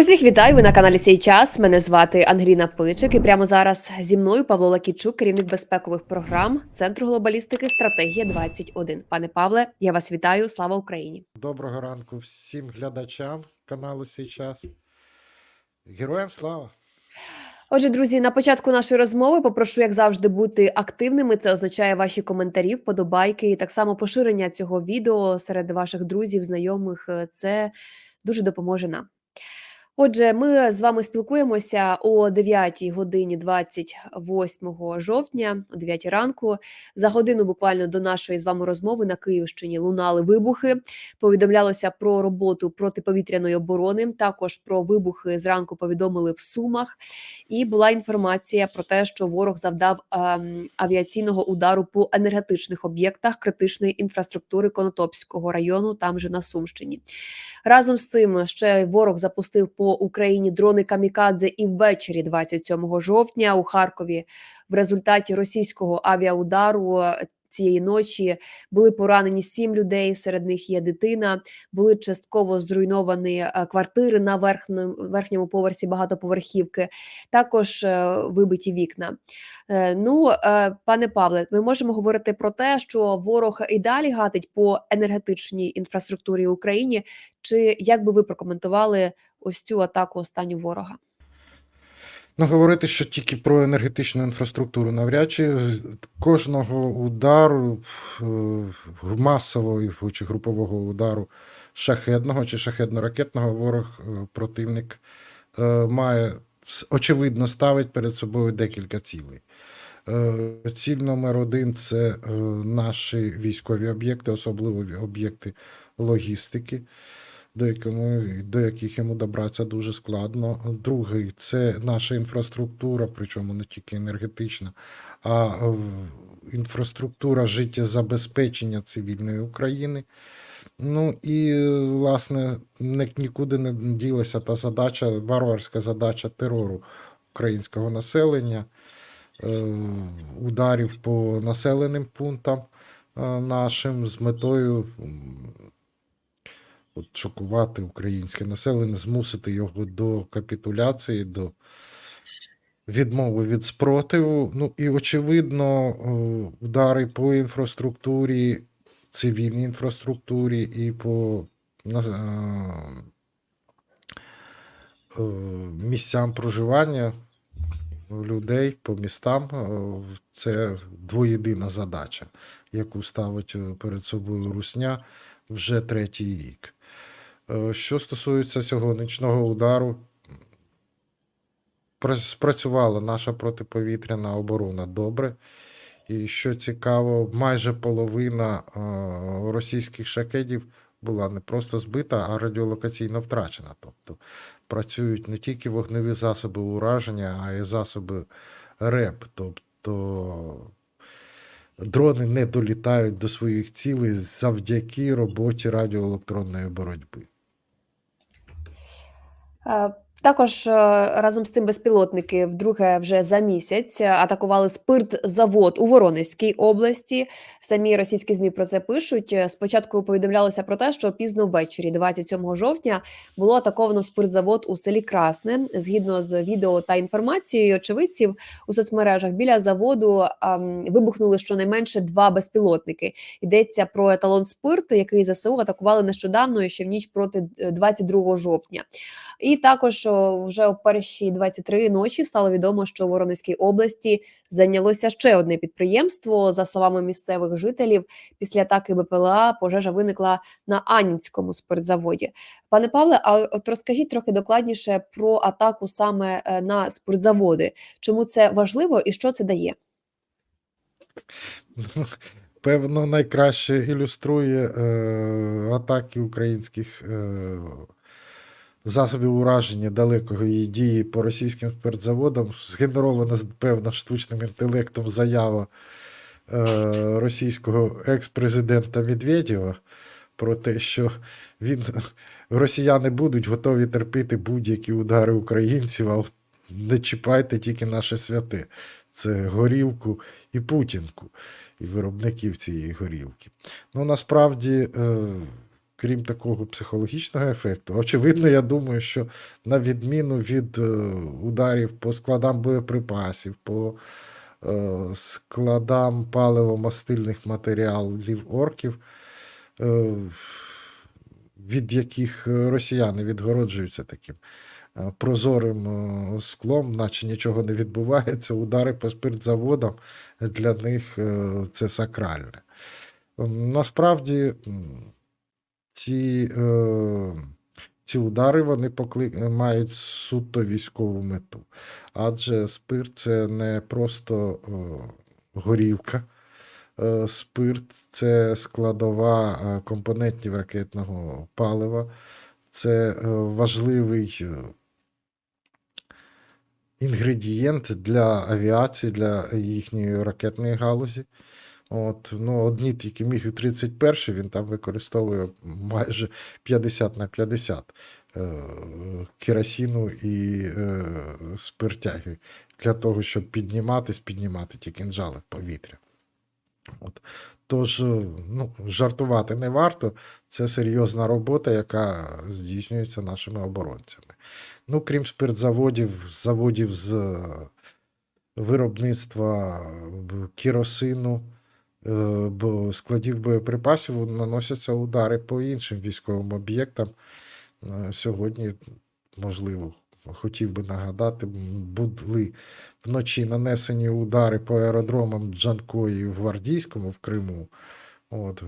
Усіх вітаю. Ви на каналі Сей час. Мене звати Ангеліна Пичик. І прямо зараз зі мною Павло Лакічук, керівник безпекових програм Центру глобалістики Стратегія 21 Пане Павле, я вас вітаю. Слава Україні! Доброго ранку всім глядачам каналу «Сей час. Героям слава! Отже, друзі, на початку нашої розмови попрошу, як завжди, бути активними. Це означає ваші коментарі, вподобайки і так само поширення цього відео серед ваших друзів, знайомих. Це дуже допоможе нам. Отже, ми з вами спілкуємося о 9 годині 28 жовтня, о 9 ранку. За годину буквально до нашої з вами розмови на Київщині лунали вибухи. Повідомлялося про роботу протиповітряної оборони. Також про вибухи зранку повідомили в Сумах. І була інформація про те, що ворог завдав ем, авіаційного удару по енергетичних об'єктах критичної інфраструктури Конотопського району, там же на Сумщині. Разом з цим ще ворог запустив по Україні дрони камікадзе і ввечері 27 жовтня у Харкові. В результаті російського авіаудару е, цієї ночі були поранені сім людей. Серед них є дитина. Були частково зруйновані е, квартири на верхньому верхньому поверсі багатоповерхівки. Також е, вибиті вікна. Ну, пане Павле, ми можемо говорити про те, що ворог і далі гатить по енергетичній інфраструктурі України. Чи як би ви прокоментували ось цю атаку останню ворога? Ну, говорити, що тільки про енергетичну інфраструктуру навряд чи кожного удару е, масового чи групового удару шахедного чи шахедно-ракетного ворог е, противник е, має очевидно ставить перед собою декілька цілей. Ціль номер один це наші військові об'єкти, особливо об'єкти логістики, до, якому, до яких йому добратися дуже складно. Другий це наша інфраструктура, причому не тільки енергетична, а інфраструктура життєзабезпечення цивільної України. Ну і, власне, ні- нікуди не ділася та задача, варварська задача терору українського населення, е, ударів по населеним пунктам е, нашим з метою от, шокувати українське населення, змусити його до капітуляції, до відмови від спротиву. Ну і, очевидно, е, удари по інфраструктурі, цивільній інфраструктурі і по е, е, місцям проживання людей по містам. Це двоєдина задача, яку ставить перед собою Русня вже третій рік. Е, Що стосується цього нічного удару, спрацювала наша протиповітряна оборона добре. І що цікаво, майже половина е, російських шахедів була не просто збита, а радіолокаційно втрачена. Тобто працюють не тільки вогневі засоби ураження, а й засоби РЕП. Тобто дрони не долітають до своїх цілей завдяки роботі радіоелектронної боротьби. Е, Також е, разом з тим безпілотники вдруге вже за місяць атакували спиртзавод у Воронезькій області. Самі російські змі про це пишуть. Е, Спочатку повідомлялося про те, що пізно ввечері, 27 жовтня, було атаковано спиртзавод у селі Красне. Згідно з відео та інформацією очевидців у соцмережах біля заводу ем, вибухнули щонайменше два безпілотники. Йдеться про еталон спирт, який ЗСУ атакували нещодавно, ще в ніч проти е, 22 жовтня. І також о, вже о першій 23 ночі стало відомо, що у Воронезькій області зайнялося ще одне підприємство. За словами місцевих жителів, після атаки БПЛА пожежа виникла на Анінському спиртзаводі. Пане Павле, а от розкажіть трохи докладніше про атаку саме е, на спиртзаводи. Чому це важливо і що це дає? Ну, Певно, найкраще ілюструє е, атаки українських е, засобів ураження далекої дії по російським спиртзаводам. Згенерована, певно, штучним інтелектом заява е, російського екс-президента Медведєва про те, що він, росіяни будуть готові терпіти будь-які удари українців, а не чіпайте тільки наше святе. Це горілку і путінку, і виробників цієї горілки. Ну, насправді, е, крім такого психологічного ефекту, очевидно, я думаю, що на відміну від е, ударів по складам боєприпасів, по е, складам паливо-мастильних матеріалів орків, е, від яких росіяни відгороджуються таким прозорим склом, наче нічого не відбувається. Удари по спиртзаводам для них це сакральне. Насправді ці, е, ці удари вони покли... мають суто військову мету. Адже спирт це не просто е, горілка. Спирт це складова е, компонентів ракетного палива, це е, важливий е, інгредієнт для авіації, для їхньої ракетної галузі. От, ну, одні тільки міг 31 він там використовує майже 50 на 50 е, керосину і е, спиртяги для того, щоб підніматись, піднімати ті кинджали в повітря. От. Тож, е, ну, жартувати не варто. Це серйозна робота, яка здійснюється нашими оборонцями. Ну, крім спиртзаводів, заводів з виробництва керосину, складів боєприпасів наносяться удари по іншим військовим об'єктам. Е, Сьогодні, можливо, хотів би нагадати, були вночі нанесені удари по аеродромам Джанко і Гвардійському в Криму. От, е,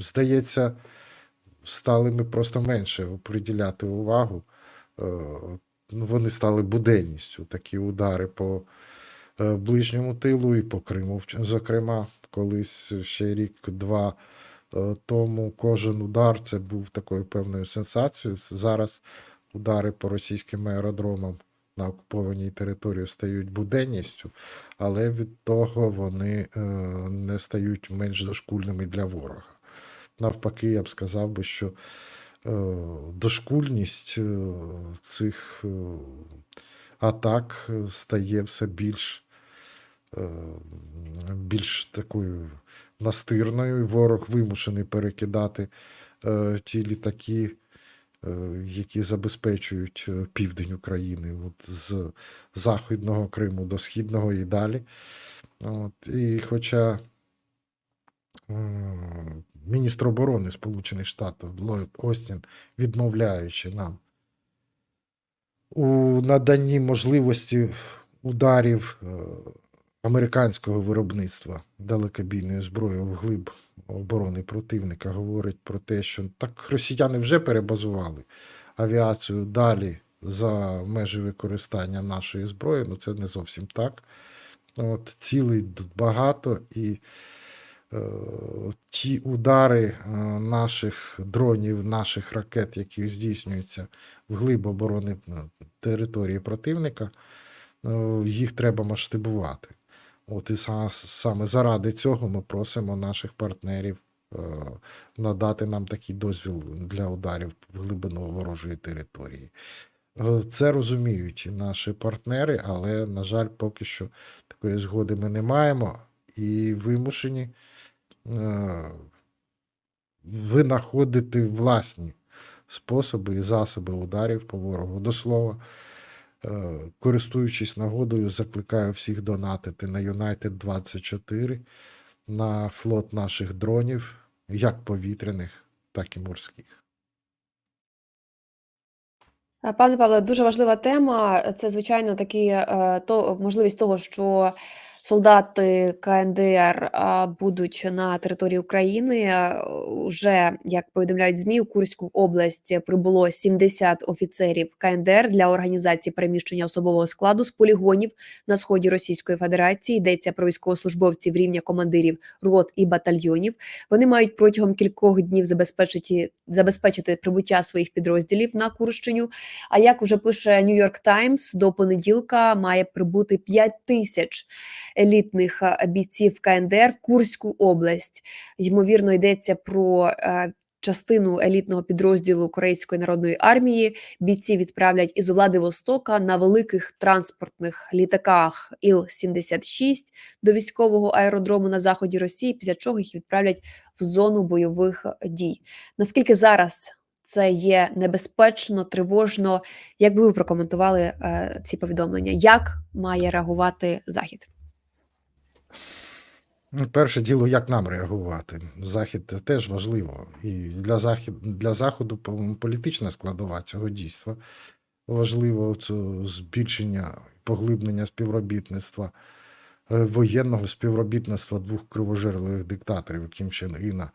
здається, стали ми просто менше приділяти увагу. Е, Вони стали буденністю. Такі удари по е, ближньому тилу і по Криму, зокрема, колись ще рік-два е, тому кожен удар це був такою певною сенсацією. Зараз удари по російським аеродромам на окупованій території стають буденністю, але від того вони е, не стають менш дошкульними для ворога. Навпаки, я б сказав би, що е, дошкульність цих атак стає все більш, більш такою настирною, ворог вимушений перекидати е, ті літаки, е, які забезпечують е, південь України, от з Західного Криму до Східного і далі. От, і хоча міністр оборони Сполучених Штатів Ллойд Остін, відмовляючи нам у наданні можливості ударів е, американського виробництва далекобійної зброї в глиб оборони противника, говорить про те, що так росіяни вже перебазували авіацію далі за межі використання нашої зброї. Ну це не зовсім так. От, цілей тут багато, і е, ті удари е, наших дронів, наших ракет, які здійснюються в глиб оборони е, території противника, їх треба масштабувати. От і саме заради цього ми просимо наших партнерів е, надати нам такий дозвіл для ударів в глибину ворожої території. Е, Це розуміють наші партнери, але, на жаль, поки що такої згоди ми не маємо і вимушені е, винаходити власні способи і засоби ударів по ворогу. До слова, користуючись нагодою, закликаю всіх донатити на United 24 на флот наших дронів, як повітряних, так і морських. Е, Пане Павле, дуже важлива тема. Це, звичайно, такі е, то можливість того, що солдати КНДР будуть на території України. Е, Уже як повідомляють ЗМІ, у Курську область прибуло 70 офіцерів КНДР для організації переміщення особового складу з полігонів на сході Російської Федерації. Йдеться про військовослужбовців рівня командирів рот і батальйонів. Вони мають протягом кількох днів забезпечити забезпечити прибуття своїх підрозділів на Курщину. А як уже пише New York Times, до понеділка має прибути 5 тисяч елітних е, бійців КНДР в Курську область. Ймовірно, йдеться про е, частину елітного підрозділу Корейської народної армії бійці відправлять із Владивостока на великих транспортних літаках Іл-76 до військового аеродрому на заході Росії, після чого їх відправлять в зону бойових дій. Наскільки зараз це є небезпечно, тривожно? Як би ви прокоментували е, ці повідомлення? Як має реагувати Захід? Ну, Перше діло, як нам реагувати. Захід теж важливо. І для, захід, для Заходу політична складова цього дійства важливо це збільшення, поглиблення співробітництва, е, воєнного співробітництва двох кривожерливих диктаторів Кім Чен Іна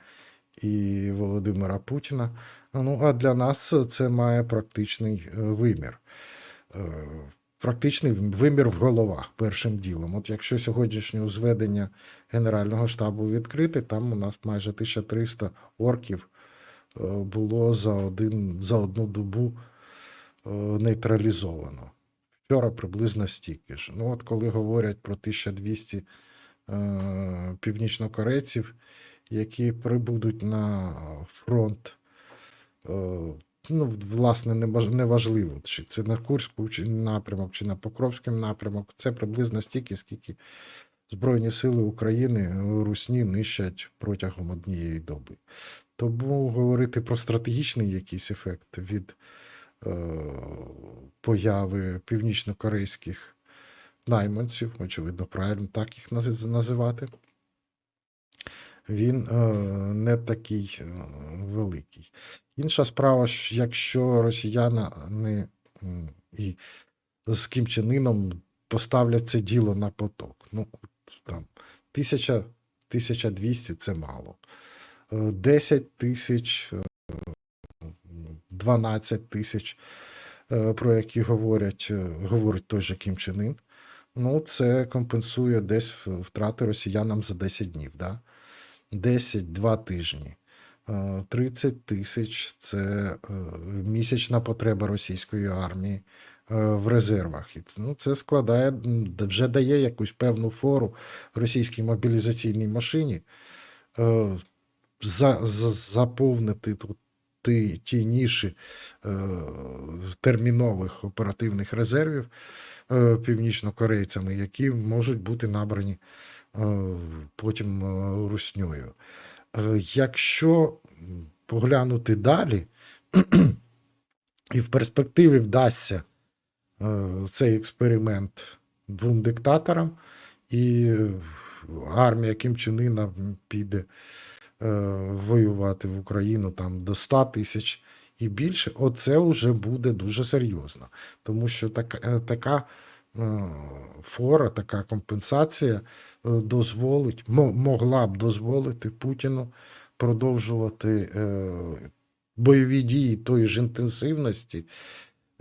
і Володимира Путіна. Ну, а для нас це має практичний е, вимір. Практичний вимір в головах першим ділом. От якщо сьогоднішнє зведення Генерального штабу відкрити, там у нас майже 1300 орків е, було за, один, за одну добу е, нейтралізовано. Вчора приблизно стільки ж. Ну, от коли говорять про 1200 е, північнокорейців, які прибудуть на фронт, ну, власне, неважливо, чи це на Курську чи напрямок, чи на Покровський напрямок, це приблизно стільки, скільки Збройні сили України е, русні нищать протягом однієї доби. Тому говорити про стратегічний якийсь ефект від е, появи північно-корейських найманців, очевидно, правильно так їх називати, він е, не такий е, великий. Інша справа, що якщо росіяни і з Кім Чен Іном поставлять це діло на поток. Ну, там, тисяча, 1200 це мало. Е, 10 тисяч, е, 12 тисяч, е, про які говорять, е, говорить той же Кім Чен ну, це компенсує десь втрати росіянам за 10 днів. Да? 10-2 тижні. Е, 30 тисяч це е, місячна потреба російської армії е, в резервах. І ну, це складає, вже дає якусь певну фору російській мобілізаційній машині е, за, за, заповнити тут ті, ті ніші е, термінових оперативних резервів е, північнокорейцями, які можуть бути набрані е, потім е, русньою. Е, Якщо поглянути далі, і в перспективі вдасться е, цей експеримент двом диктаторам, і армія Кім Чен Іна піде е, воювати в Україну там до 100 тисяч і більше, оце вже буде дуже серйозно. Тому що така, така фора, така компенсація дозволить, могла б дозволити Путіну продовжувати е, бойові дії тої ж інтенсивності,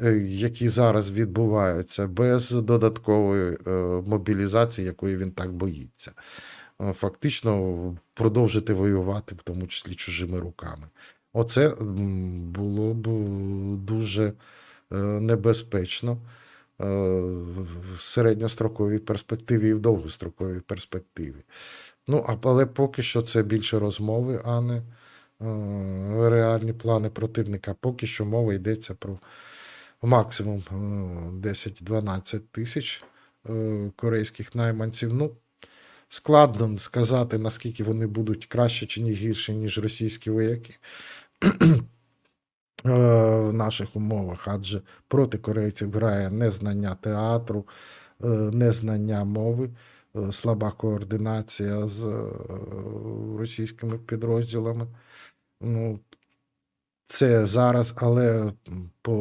е, які зараз відбуваються, без додаткової е, мобілізації, якої він так боїться. Е, Фактично продовжити воювати, в тому числі чужими руками. Оце було б дуже е, небезпечно е, в середньостроковій перспективі і в довгостроковій перспективі. Ну, але поки що це більше розмови, а не е, реальні плани противника. Поки що мова йдеться про максимум е, 10-12 тисяч е, корейських найманців. Ну, складно сказати, наскільки вони будуть краще чи ні гірше, ніж російські вояки. Е, В наших умовах, адже проти корейців грає незнання театру, е, незнання мови, е, слаба координація з російськими підрозділами. Ну, це зараз, але по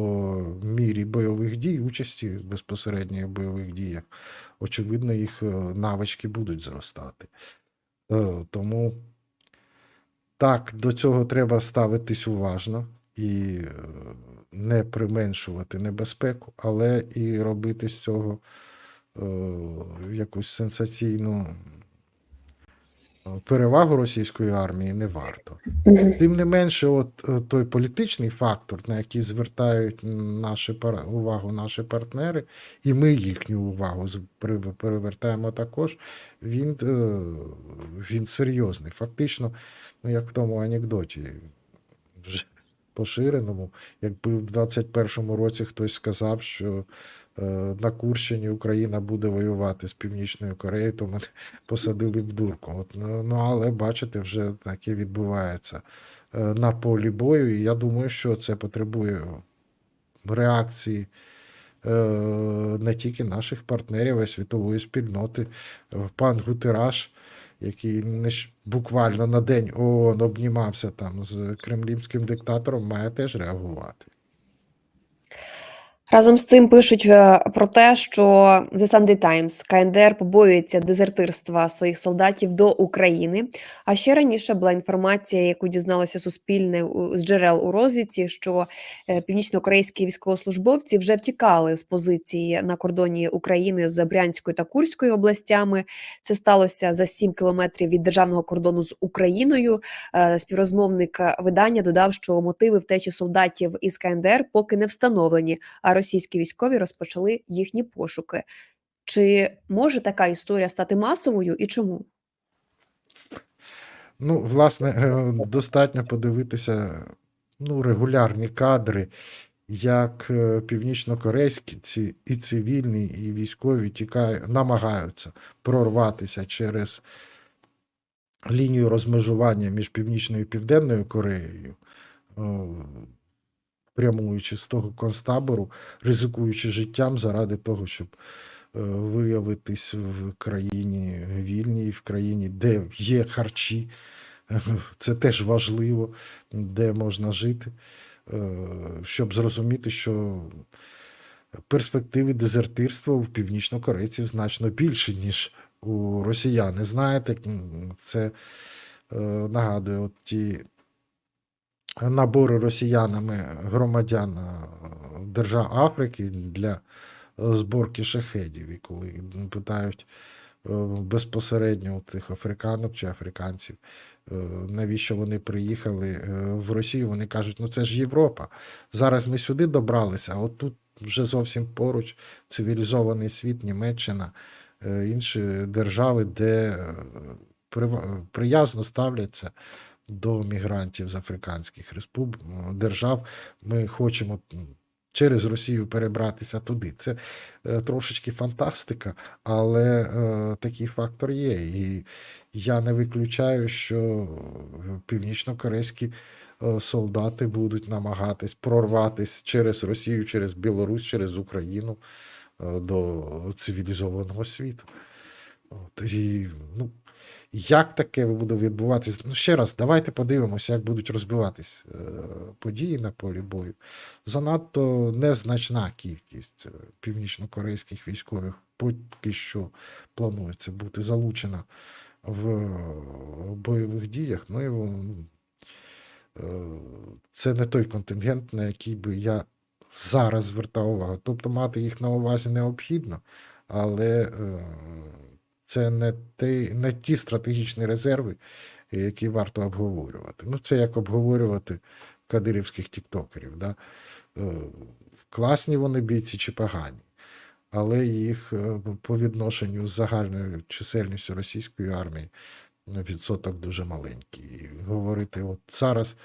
мірі бойових дій, участі безпосередньо в бойових діях, очевидно, їх навички будуть зростати. Тому так, до цього треба ставитись уважно і е, не применшувати небезпеку, але і робити з цього е, якусь сенсаційну е, перевагу російської армії не варто. Тим не менше, от той політичний фактор, на який звертають наші увагу наші партнери, і ми їхню увагу перевертаємо також, він, він серйозний. Фактично, ну як в тому анекдоті, поширеному. Якби в 21-му році хтось сказав, що е, на Курщині Україна буде воювати з Північною Кореєю, то мене посадили в дурку. От, ну, ну, але бачите, вже таке відбувається е, на полі бою. І я думаю, що це потребує реакції е, не тільки наших партнерів, а й світової спільноти. Пан Гутераш, який ж- буквально на день ООН обнімався там з кремлівським диктатором, має теж реагувати. Разом з цим пишуть е, про те, що The Sunday Times КНДР побоюється дезертирства своїх солдатів до України. А ще раніше була інформація, яку дізналося Суспільне з джерел у розвідці, що е, північнокорейські військовослужбовці вже втікали з позиції на кордоні України з Брянською та Курською областями. Це сталося за 7 кілометрів від державного кордону з Україною. Е, Співрозмовник видання додав, що мотиви втечі солдатів із КНДР поки не встановлені, а російські військові розпочали їхні пошуки. Чи може така історія стати масовою і чому? Ну, власне, е, достатньо подивитися ну, регулярні кадри, як е, північнокорейські ці і цивільні, і військові тікають, намагаються прорватися через лінію розмежування між Північною і Південною Кореєю, прямуючи з того концтабору, ризикуючи життям заради того, щоб е, виявитись в країні вільній, в країні, де є харчі. Це теж важливо, де можна жити, е, щоб зрозуміти, що перспективи дезертирства у північнокорейців значно більше, ніж у росіян. Знаєте, це е, нагадує от ті набори росіянами громадян е, держав Африки для зборки шахедів. І коли питають е, безпосередньо у тих африканок чи африканців, е, навіщо вони приїхали в Росію, вони кажуть, ну це ж Європа. Зараз ми сюди добралися, а от тут вже зовсім поруч цивілізований світ, Німеччина, інші держави, де приязно ставляться до мігрантів з африканських респуб... держав. Ми хочемо через Росію перебратися туди. Це е, трошечки фантастика, але е, такий фактор є. І я не виключаю, що північнокорейські е, солдати будуть намагатись прорватися через Росію, через Білорусь, через Україну е, до цивілізованого світу. От, і, ну, як таке буде відбуватися? Ну, ще раз, давайте подивимося, як будуть розбиватись е, події на полі бою. Занадто незначна кількість е, північнокорейських військових поки що планується бути залучена в е, бойових діях. Ну, і, це не той контингент, на який би я зараз звертав увагу. Тобто мати їх на увазі необхідно, але це не, те, не ті стратегічні резерви, які варто обговорювати. Ну, це як обговорювати кадирівських тіктокерів. Да? Е, Класні вони бійці чи погані, але їх е, по відношенню з загальною чисельністю російської армії ну, відсоток дуже маленький. І говорити, от зараз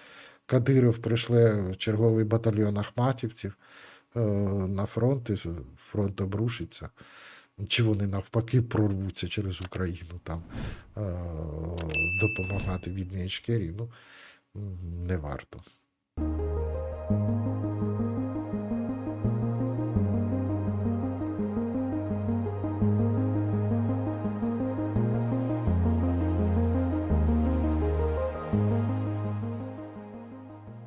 Кадиров прийшли черговий батальйон ахматівців е, на фронт, і фронт обрушиться. Чи вони навпаки прорвуться через Україну там е, допомагати від ну не варто.